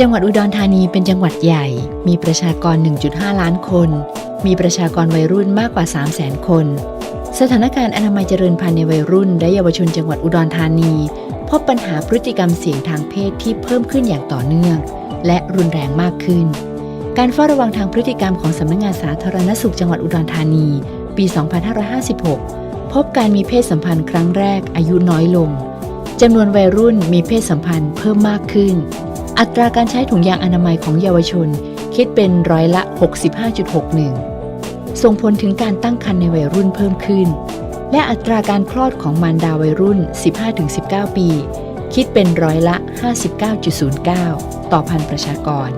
จังหวัดอุดรธานีเป็นจังหวัดใหญ่ มีประชากร 1.5 ล้านคน มีประชากรวัยรุ่นมากกว่า 3 0 0 0 0 0 คน สถานการณ์อนามัยเจริญพันธุ์ในวัยรุ่น และเยาวชนจังหวัดอุดรธานี พบปัญหาพฤติกรรมเสี่ยงทางเพศที่เพิ่มขึ้นอย่างต่อเนื่อง และรุนแรงมากขึ้น การเฝ้าระวังทางพฤติกรรมของสำนักงานสาธารณสุขจังหวัดอุดรธานี ปี 2556 พบการมีเพศสัมพันธ์ครั้งแรกอายุน้อยลงจำนวนวัยรุ่นมีเพศสัมพันธ์เพิ่มมากขึ้น อัตราการใช้ถุงยางอนามัยของเยาวชน คิดเป็นร้อยละ 65.61 ส่งผลถึงการตั้งครรภ์ในวัยรุ่นเพิ่มขึ้น และอัตราการคลอดของมารดาวัยรุ่น 15-19 ปี คิดเป็นร้อยละ 59.09 ต่อพันประชากร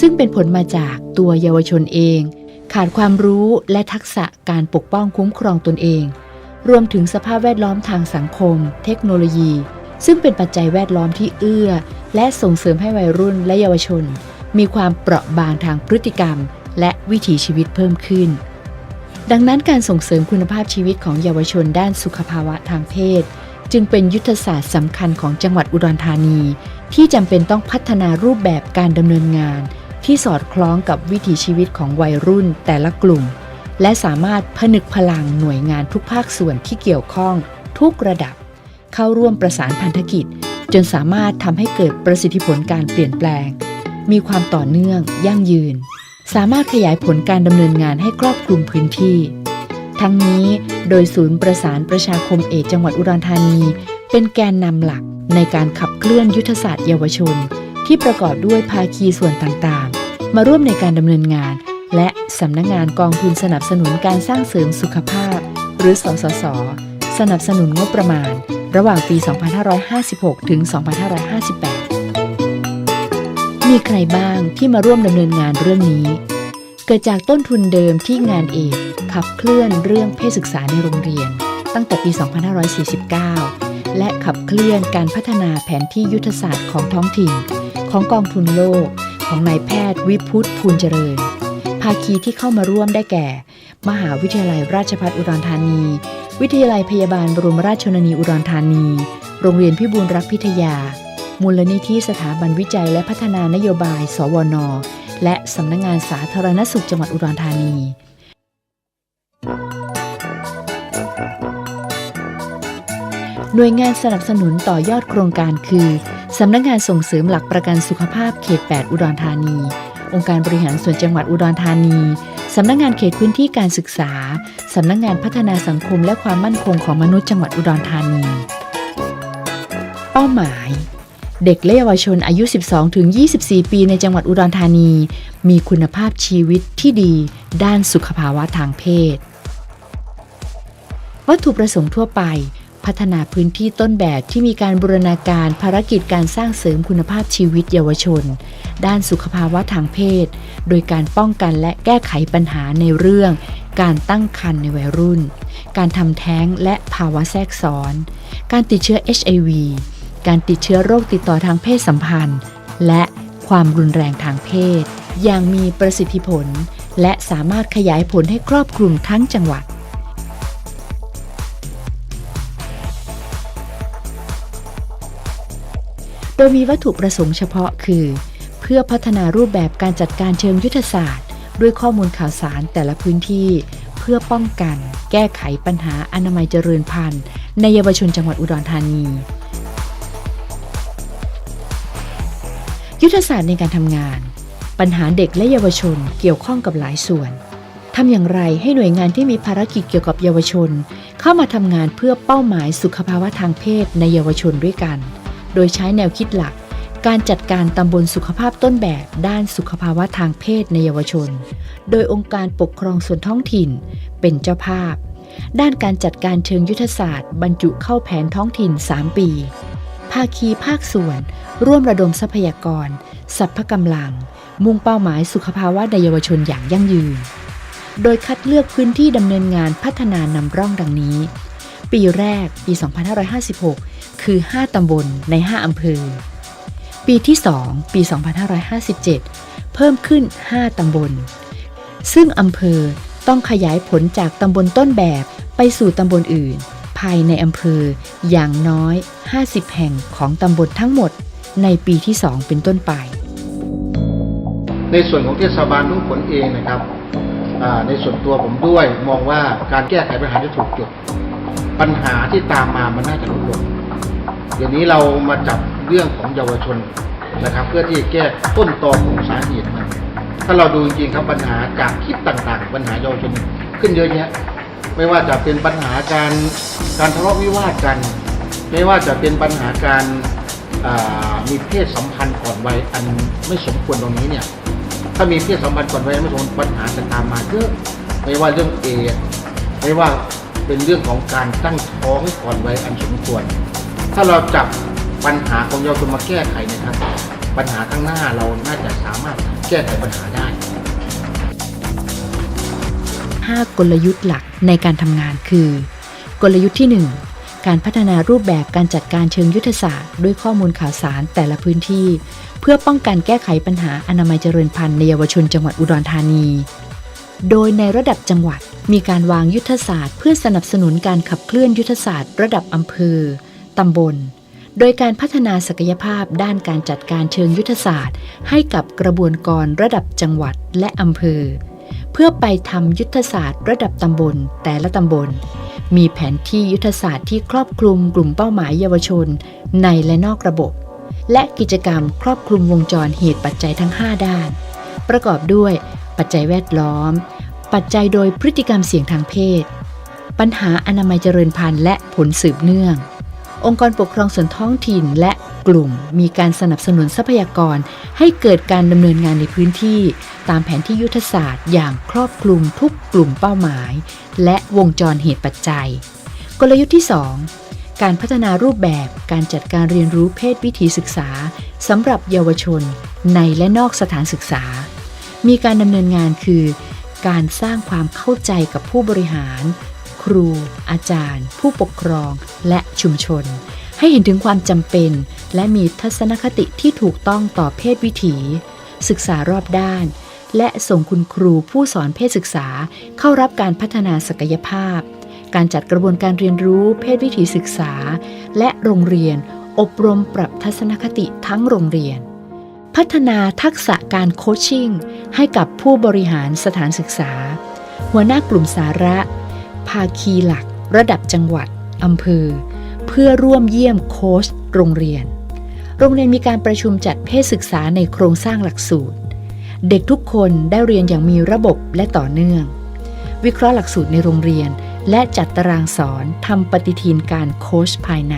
ซึ่งเป็นผลมาจากตัวเยาวชนเอง ขาดความรู้และทักษะการปกป้องคุ้มครองตนเอง รวมถึงสภาพแวดล้อมทางสังคม เทคโนโลยี ซึ่งเป็นปัจจัยแวดล้อมที่เอื้อ และส่งเสริมให้วัยรุ่นและเยาวชน มีความเปราะบางทางพฤติกรรม และวิถีชีวิตเพิ่มขึ้น ดังนั้นการส่งเสริมคุณภาพชีวิตของเยาวชนด้านสุขภาวะทางเพศ จึงเป็นยุทธศาสตร์สำคัญของจังหวัดอุดรธานี ที่จำเป็นต้องพัฒนารูปแบบการดำเนินงาน ที่สอดคล้องกับวิถีชีวิตของวัยรุ่นแต่ละกลุ่ม และสามารถผนึกพลังหน่วยงานทุกภาคส่วนที่เกี่ยวข้องทุกระดับ เข้าร่วมประสานพันธกิจ จนสามารถทำให้เกิดประสิทธิผลการเปลี่ยนแปลง มีความต่อเนื่อง ยั่งยืน สามารถขยายผลการดำเนินงานให้ครอบคลุมพื้นที่ ทั้งนี้โดยศูนย์ประสานประชาคมเอดส์จังหวัดอุดรธานี เป็นแกนนำหลักในการขับเคลื่อนยุทธศาสตร์เยาวชน ที่ประกอบด้วยภาคีส่วนต่างๆ มาร่วมในการดำเนินงาน และสำนักงงานกองทุนสนับสนุนการสร้างเสริมสุขภาพ หรือสสส สนับสนุนงบประมาณ ระหว่างปี 2556 ถึง 2558 มีใครบ้างที่มาร่วมดำเนินงานเรื่องนี้ เกิดจากต้นทุนเดิมที่งานเอกขับเคลื่อนเรื่องเพศศึกษาในโรงเรียน ตั้งแต่ปี 2549 และขับเคลื่อนการพัฒนาแผนที่ยุทธศาสตร์ของท้องถิ่น ของกองทุนโลกของนายแพทย์วิพุฒภูลเจริญ ภาคีที่เข้ามาร่วมได้แก่ มหาวิทยาลัยราชภัฏอุดรธานี วิทยาลัยพยาบาลบรมราชชนนีอุดรธานี โรงเรียนพิบูลรักพิทยา มูลนิธิสถาบันวิจัยและพัฒนานโยบาย สวนและสำนักงงานสาธารณสุขจังหวัดอุดรธานี หน่วยงานสนับสนุนต่อยอดโครงการคือสำนักงงานส่งเสริมหลักประกันสุขภาพเขต 8 อุดรธานี องค์การบริหารส่วนจังหวัดอุดรธานี สำนักงานเขตพื้นที่การศึกษา สำนักงานพัฒนาสังคมและความมั่นคงของมนุษย์จังหวัดอุดรธานี เป้าหมาย เด็กและเยาวชนอายุ 12-24 ปีในจังหวัดอุดรธานี มีคุณภาพชีวิตที่ดี ด้านสุขภาวะทางเพศ วัตถุประสงค์ทั่วไป พัฒนาพื้นที่ต้นแบบที่มีการบูรณาการภารกิจการสร้างเสริมคุณภาพชีวิตเยาวชน ด้านสุขภาวะทางเพศ โดยการป้องกันและแก้ไขปัญหาในเรื่อง การตั้งครรภ์ในวัยรุ่น การทำแท้งและภาวะแทรกซ้อน การติดเชื้อ HIV การติดเชื้อโรคติดต่อทางเพศสัมพันธ์ และความรุนแรงทางเพศ อย่างมีประสิทธิผล และสามารถขยายผลให้ครอบคลุมทั้งจังหวัด ดยมีวัตถุประสงค์เฉพาะคือ เพื่อพัฒนารูปแบบการจัดการเชิงยุทธศาสตร์ ด้วยข้อมูลข่าวสารแต่ละพื้นที่ เพื่อป้องกัน แก้ไขปัญหาอนามัยเจริญพันธุ์ในเยาวชนจังหวัดอุดรธานี ยุทธศาสตร์ในการทำงาน ปัญหาเด็กและเยาวชนเกี่ยวข้องกับหลายส่วนทำอย่างไรให้หน่วยงานที่มีภารกิจเกี่ยวกับเยาวชน เข้ามาทำงานเพื่อเป้าหมายสุขภาวะทางเพศในเยาวชนด้วยกัน โดยใช้แนวคิดหลัก การจัดการตำบลสุขภาพต้นแบบด้านสุขภาวะทางเพศในเยาวชน โดยองค์การปกครองส่วนท้องถิ่น เป็นเจ้าภาพ ด้านการจัดการเชิงยุทธศาสตร์ บรรจุเข้าแผนท้องถิ่น 3 ปี ภาคีภาคส่วน ร่วมระดมทรัพยากรสัพพกำลัง มุ่งเป้าหมายสุขภาวะในเยาวชนอย่างยั่งยืน โดยคัดเลือกพื้นที่ดำเนินงานพัฒนานำร่องดังนี้ ปีแรกปี 2556 คือ 5 ตำบลใน 5 อำเภอ ปีที่ 2 ปี 2557 เพิ่มขึ้น 5 ตำบล ซึ่งอำเภอต้องขยายผลจากตำบลต้นแบบไปสู่ตำบลอื่น ภายในอำเภออย่างน้อย 50 แห่งของตำบลทั้งหมดในปีที่ 2 เป็นต้นไป ในส่วนของเทศบาลทุ่งฝนเองนะครับในส่วนตัวผมด้วยมองว่าการแก้ไขปัญหาที่ถูกจุดปัญหาที่ตามมามันน่าจะลดลง เดี๋ยวนี้เรามาจับเรื่องของเยาวชนนะครับ เพื่อที่จะแก้ต้นตอของสาเหตุมันถ้าเราดูจริงๆครับปัญหาจากคลิปต่างๆ ปัญหาเยาวชนขึ้นเยอะแยะไม่ว่าจะเป็นปัญหาการการทะเลาะวิวาทกัน ไม่ว่าจะเป็นปัญหาการมีเพศสัมพันธ์ก่อนวัยอันไม่สมควรตรงนี้เนี่ยถ้ามีเพศสัมพันธ์ก่อนวัยอันไม่สมควรปัญหาจะตามมาเยอะไม่ว่าเรื่องเอไม่ว่าเป็นเรื่องของการตั้งท้องก่อนวัยอันสมควร ถ้าเราจับปัญหาของเยาวชนมาแก้ไขเนะครับ ปัญหาข้างหน้าเราน่าจะสามารถแก้ไขปัญหาได้ 5 กลยุทธ์หลักในการทำงานคือ กลยุทธ์ที่ 1 การพัฒนารูปแบบการจัดการเชิงยุทธศาสตร์ ด้วยข้อมูลข่าวสารแต่ละพื้นที่ เพื่อป้องกันแก้ไขปัญหาอนามัยเจริญพันธุ์ในเยาวชนจังหวัดอุดรธานี โดยในระดับจังหวัดมีการวางยุทธศาสตร์ เพื่อสนับสนุนการขับเคลื่อนยุทธศาสตร์ ระดับอำเภอ ตำบล โดยการพัฒนาศักยภาพด้านการจัดการเชิงยุทธศาสตร์ ให้กับกระบวนการระดับจังหวัดและอำเภอ เพื่อไปทำยุทธศาสตร์ระดับตำบลแต่ละตำบล มีแผนที่ยุทธศาสตร์ที่ครอบคลุมกลุ่มเป้าหมายเยาวชน ในและนอกระบบ และกิจกรรมครอบคลุมวงจรเหตุปัจจัยทั้ง 5 ด้าน ประกอบด้วยปัจจัยแวดล้อม ปัจจัยโดยพฤติกรรมเสี่ยงทางเพศปัญหาอนามัยเจริญพันธุ์และผลสืบเนื่อง องค์กรปกครองส่วนท้องถิ่นและกลุ่มมีการสนับสนุนทรัพยากร ให้เกิดการดำเนินงานในพื้นที่ ตามแผนที่ยุทธศาสตร์อย่างครอบคลุมทุกกลุ่มเป้าหมาย และวงจรเหตุปัจจัย กลยุทธ์ที่ 2 การพัฒนารูปแบบการจัดการเรียนรู้เพศวิถีศึกษาสำหรับเยาวชน ในและนอกสถานศึกษา มีการดำเนินงานคือ การสร้างความเข้าใจกับผู้บริหาร ครู อาจารย์ ผู้ปกครอง และชุมชน ให้เห็นถึงความจำเป็น และมีทัศนคติที่ถูกต้องต่อเพศวิถี ศึกษารอบด้าน และส่งคุณครูผู้สอนเพศศึกษาเข้ารับการพัฒนาศักยภาพ การจัดกระบวนการเรียนรู้เพศวิถีศึกษา และโรงเรียน อบรมปรับทัศนคติทั้งโรงเรียนพัฒนาทักษะการโคชชิ่งให้กับผู้บริหารสถานศึกษา หัวหน้ากลุ่มสาระ ภาคีหลัก ระดับจังหวัดอำเภอ เพื่อร่วมเยี่ยมโค้ชโรงเรียน โรงเรียนมีการประชุมจัดเพศศึกษาในโครงสร้างหลักสูตร เด็กทุกคนได้เรียนอย่างมีระบบและต่อเนื่อง วิเคราะห์หลักสูตรในโรงเรียน และจัดตารางสอนทำปฏิทินการโค้ชภายใน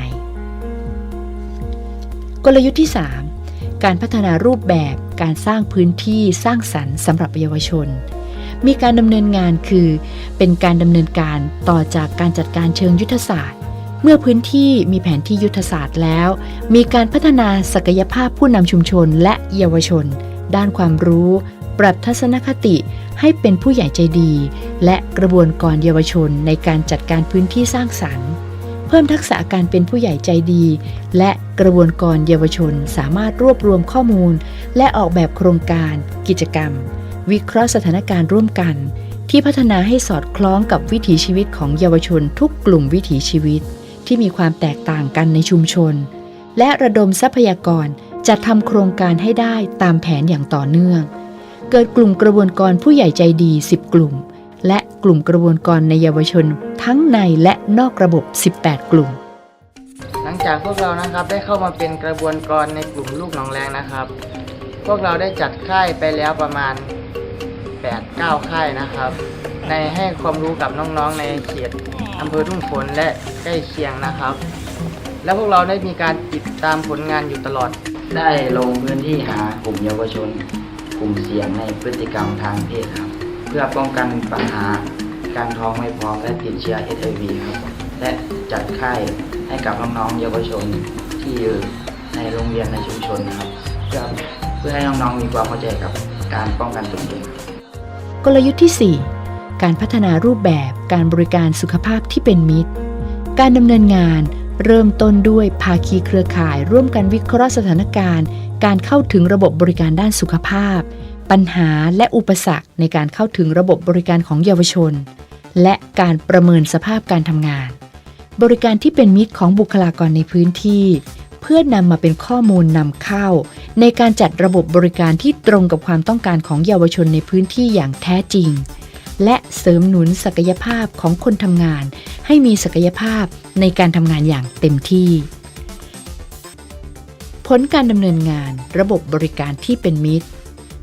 กลยุทธ์ที่ 3 การพัฒนารูปแบบการสร้างพื้นที่สร้างสรรค์สำหรับเยาวชน มีการดำเนินงานคือ เป็นการดำเนินการต่อจากการจัดการเชิงยุทธศาสตร์ เมื่อพื้นที่มีแผนที่ยุทธศาสตร์แล้ว มีการพัฒนาศักยภาพผู้นำชุมชนและเยาวชน ด้านความรู้ ปรับทัศนคติให้เป็นผู้ใหญ่ใจดี และกระบวนการเยาวชนในการจัดการพื้นที่สร้างสรรค์เพิ่มทักษะการเป็นผู้ใหญ่ใจดี และกระบวนการเยาวชนสามารถรวบรวมข้อมูล และออกแบบโครงการ กิจกรรม วิเคราะห์สถานการณ์ร่วมกัน ที่พัฒนาให้สอดคล้องกับวิถีชีวิตของเยาวชนทุกกลุ่มวิถีชีวิต ที่มีความแตกต่างกันในชุมชน และระดมทรัพยากรจัดทำโครงการให้ได้ตามแผนอย่างต่อเนื่อง เกิดกลุ่มกระบวนการผู้ใหญ่ใจดี 10 กลุ่ม และกลุ่มกระบวนการในเยาวชน ทั้งในและนอกระบบ 18 กลุ่ม หลังจากพวกเรานะครับได้เข้ามาเป็นกระบวนการในกลุ่มลูกหนองแรงนะครับ พวกเราได้จัดค่ายไปแล้วประมาณ 8-9 ค่ายนะครับ ในให้ความรู้กับน้องๆในเขตอำเภอทุ่งฝนและใกล้เคียงนะครับ และพวกเราได้มีการติดตามผลงานอยู่ตลอด ได้ลงพื้นที่หากลุ่มเยาวชน กลุ่มเสี่ยงในพฤติกรรมทางเพศครับ เพื่อป้องกันปัญหาการท้องไม่พร้อมและติดเชื้อ HIV ครับและจัดค่ายให้กับน้องๆเยาวชนที่อยู่ในโรงเรียนในชุมชนนะครับเพื่อเพื่อให้น้องๆมีความเข้าใจกับการป้องกันตนเอง กลยุทธ์ที่ 4 การพัฒนารูปแบบการบริการสุขภาพที่เป็นมิตร การดำเนินงานเริ่มต้นด้วยภาคีเครือข่าย ร่วมกันวิเคราะห์สถานการณ์ การเข้าถึงระบบบริการด้านสุขภาพ ปัญหาและอุปสรรคในการเข้าถึงระบบบริการของเยาวชน และการประเมินสภาพการทำงาน บริการที่เป็นมิตรของบุคลากรในพื้นที่ เพื่อนำมาเป็นข้อมูลนำเข้า ในการจัดระบบบริการที่ตรงกับความต้องการของเยาวชนในพื้นที่อย่างแท้จริง และเสริมหนุนศักยภาพของคนทำงาน ให้มีศักยภาพในการทำงานอย่างเต็มที่ ผลการดำเนินงานระบบบริการที่เป็นมิตร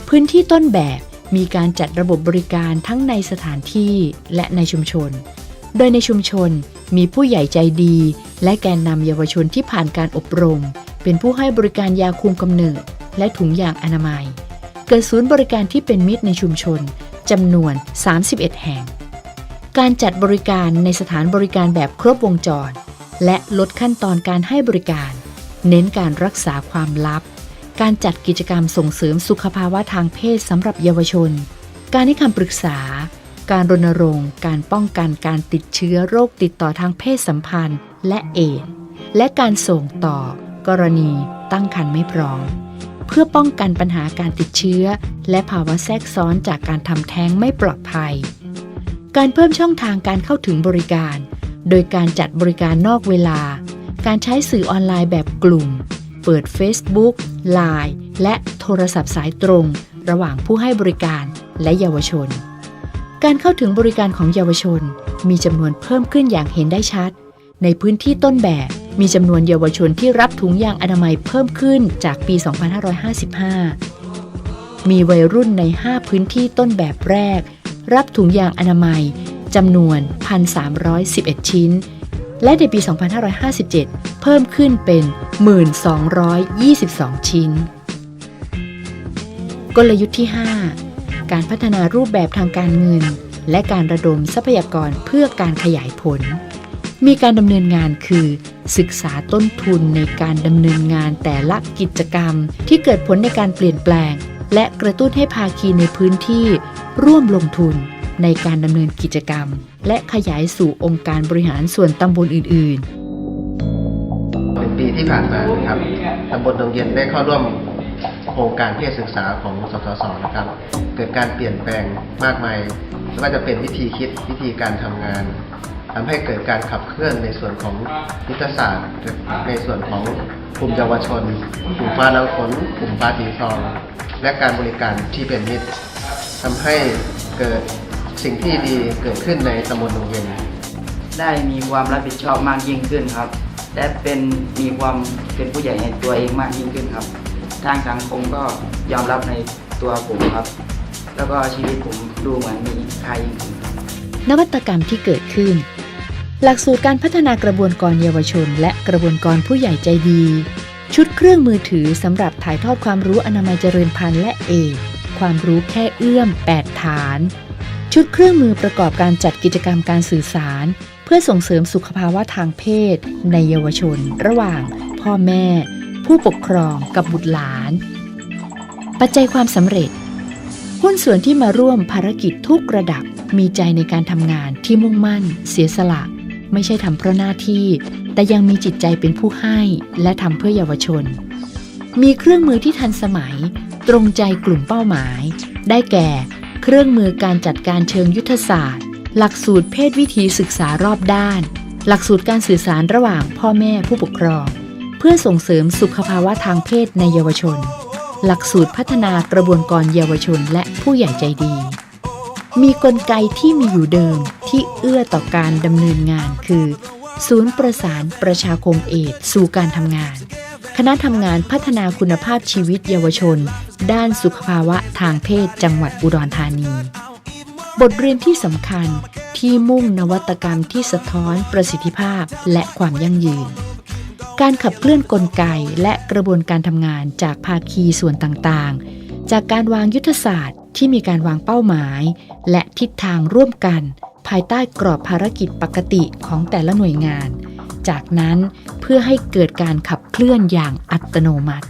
พื้นที่ต้นแบบมีการจัดระบบบริการทั้งในสถานที่และในชุมชน โดยในชุมชนมีผู้ใหญ่ใจดี และแกนนำเยาวชนที่ผ่านการอบรม เป็นผู้ให้บริการยาคุมกำเนิด และถุงยางอนามัย เกิดศูนย์บริการที่เป็นมิตรในชุมชนจำนวน 31 แห่ง การจัดบริการในสถานบริการแบบครบวงจร และลดขั้นตอนการให้บริการ เน้นการรักษาความลับ การจัดกิจกรรมส่งเสริมสุขภาวะทางเพศสำหรับเยาวชน การให้คำปรึกษา การรณรงค์ การป้องกันการติดเชื้อโรคติดต่อทางเพศสัมพันธ์ และเอดและการส่งต่อ กรณีตั้งครรภ์ไม่พร้อม เพื่อป้องกันปัญหาการติดเชื้อ และภาวะแทรกซ้อนจากการทำแท้งไม่ปลอดภัย การเพิ่มช่องทางการเข้าถึงบริการ โดยการจัดบริการนอกเวลา การใช้สื่อออนไลน์แบบกลุ่ม เปิด Facebook Line และโทรศัพท์สายตรง ระหว่างผู้ให้บริการและเยาวชน การเข้าถึงบริการของเยาวชน มีจำนวนเพิ่มขึ้นอย่างเห็นได้ชัด ในพื้นที่ต้นแบบมีจำนวนเยาวชนที่รับถุงยางอนามัยเพิ่มขึ้นจากปี 2555 มีวัยรุ่นใน 5 พื้นที่ต้นแบบแรก รับถุงยางอนามัยจำนวน 1,311 ชิ้น และในปี 2557 เพิ่มขึ้นเป็น 1,222 ชิ้น กลยุทธ์ที่ 5 การพัฒนารูปแบบทางการเงิน และการระดมทรัพยากรเพื่อการขยายผล มีการดำเนินงานคือ ศึกษาต้นทุนในการดำเนินงานแต่ละกิจกรรม ที่เกิดผลในการเปลี่ยนแปลง และกระตุ้นให้ภาคีในพื้นที่ ร่วมลงทุนในการดำเนินกิจกรรม และขยายสู่องค์การบริหารส่วนตำบลอื่นๆเป็นปีที่ผ่านมานะครับตำบลดงเย็นได้เข้าร่วม ครงการเพศศึกษาของสสสนะครับ เกิดการเปลี่ยนแปลงมากมายไม่ว่าจะเป็นวิธีคิดวิธีการทำงานทำให้เกิดการขับเคลื่อนในส่วนของยุทธศาสตร์ ในส่วนของกลุ่มเยาวชนกลุ่มฟ้าลังฝนกลุ่มฟ้าสีซอง และการบริการที่เป็นมิตรทำให้เกิดสิ่งที่ดีเกิดขึ้นในตำบลดงเย็นได้มีความรับผิดชอบมากยิ่งขึ้นครับ และเป็นมีความเป็นผู้ใหญ่ในตัวเองมากยิ่งขึ้นครับ ทางสังคมก็ยอมรับในตัวผมครับ แล้วก็ชีวิตผมดูเหมือนมีค่ายิ่งขึ้นครับนวัตกรรมที่เกิดขึ้น หลักสูตรการพัฒนากระบวนการเยาวชน และกระบวนการผู้ใหญ่ใจดี ชุดเครื่องมือถือสำหรับถ่ายทอดความรู้อนามัยเจริญพันธุ์และเอดส์ความรู้แค่เอื้อม 8 ฐาน ชุดเครื่องมือประกอบการจัดกิจกรรมการสื่อสาร เพื่อส่งเสริมสุขภาวะทางเพศ ในเยาวชน ระหว่าง พ่อแม่ ผู้ปกครองกับบุตรหลาน ปัจจัยความสำเร็จ หุ้นส่วนที่มาร่วมภารกิจทุกระดับมีใจในการทำงานที่มุ่งมั่น เสียสละ ไม่ใช่ทำเพราะหน้าที่ แต่ยังมีจิตใจเป็นผู้ให้และทำเพื่อเยาวชน มีเครื่องมือที่ทันสมัย ตรงใจกลุ่มเป้าหมาย ได้แก่ เครื่องมือการจัดการเชิงยุทธศาสตร์ หลักสูตรเพศวิธีศึกษารอบด้าน หลักสูตรการสื่อสารระหว่างพ่อแม่ผู้ปกครอง เพื่อส่งเสริมสุขภาวะทางเพศในเยาวชน หลักสูตรพัฒนากระบวนการเยาวชนและผู้ใหญ่ใจดี มีกลไกที่มีอยู่เดิมที่เอื้อต่อการดำเนินงานคือ ศูนย์ประสานประชาคมเอดสู่การทำงาน คณะทำงานพัฒนาคุณภาพชีวิตเยาวชน ด้านสุขภาวะทางเพศจังหวัดอุดรธานี บทเรียนที่สำคัญที่มุ่งนวัตกรรมที่สะท้อนประสิทธิภาพและความยั่งยืน การขับเคลื่อนกลไกและกระบวนการทำงานจากภาคีส่วนต่างๆ จากการวางยุทธศาสตร์ที่มีการวางเป้าหมาย และทิศทางร่วมกัน ภายใต้กรอบภารกิจปกติของแต่ละหน่วยงาน จากนั้นเพื่อให้เกิดการขับเคลื่อนอย่างอัตโนมัติ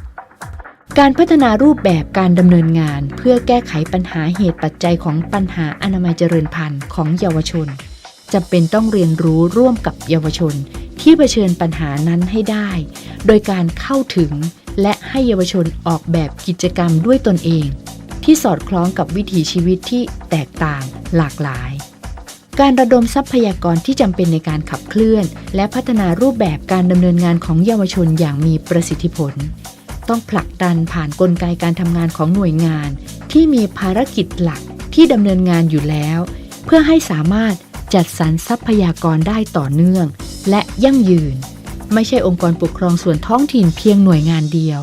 การพัฒนารูปแบบการดำเนินงานเพื่อแก้ไขปัญหาเหตุปัจจัยของปัญหาอนามัยเจริญพันธุ์ของเยาวชนจำเป็นต้องเรียนรู้ร่วมกับเยาวชน ที่เผชิญปัญหานั้นให้ได้ โดยการเข้าถึงและให้เยาวชนออกแบบกิจกรรมด้วยตนเอง ที่สอดคล้องกับวิถีชีวิตที่แตกต่างหลากหลาย การระดมทรัพยากรที่จำเป็นในการขับเคลื่อน และพัฒนารูปแบบการดำเนินงานของเยาวชนอย่างมีประสิทธิผล ต้องผลักดันผ่านนกลไกการทำงานของหน่วยงาน ที่มีภารกิจหลักที่ดำเนินงานอยู่แล้ว เพื่อให้สามารถจัดสรรทรัพยากรได้ต่อเนื่อง และยั่งยืน ไม่ใช่องค์กรปกครองส่วนท้องถิ่นเพียงหน่วยงานเดียว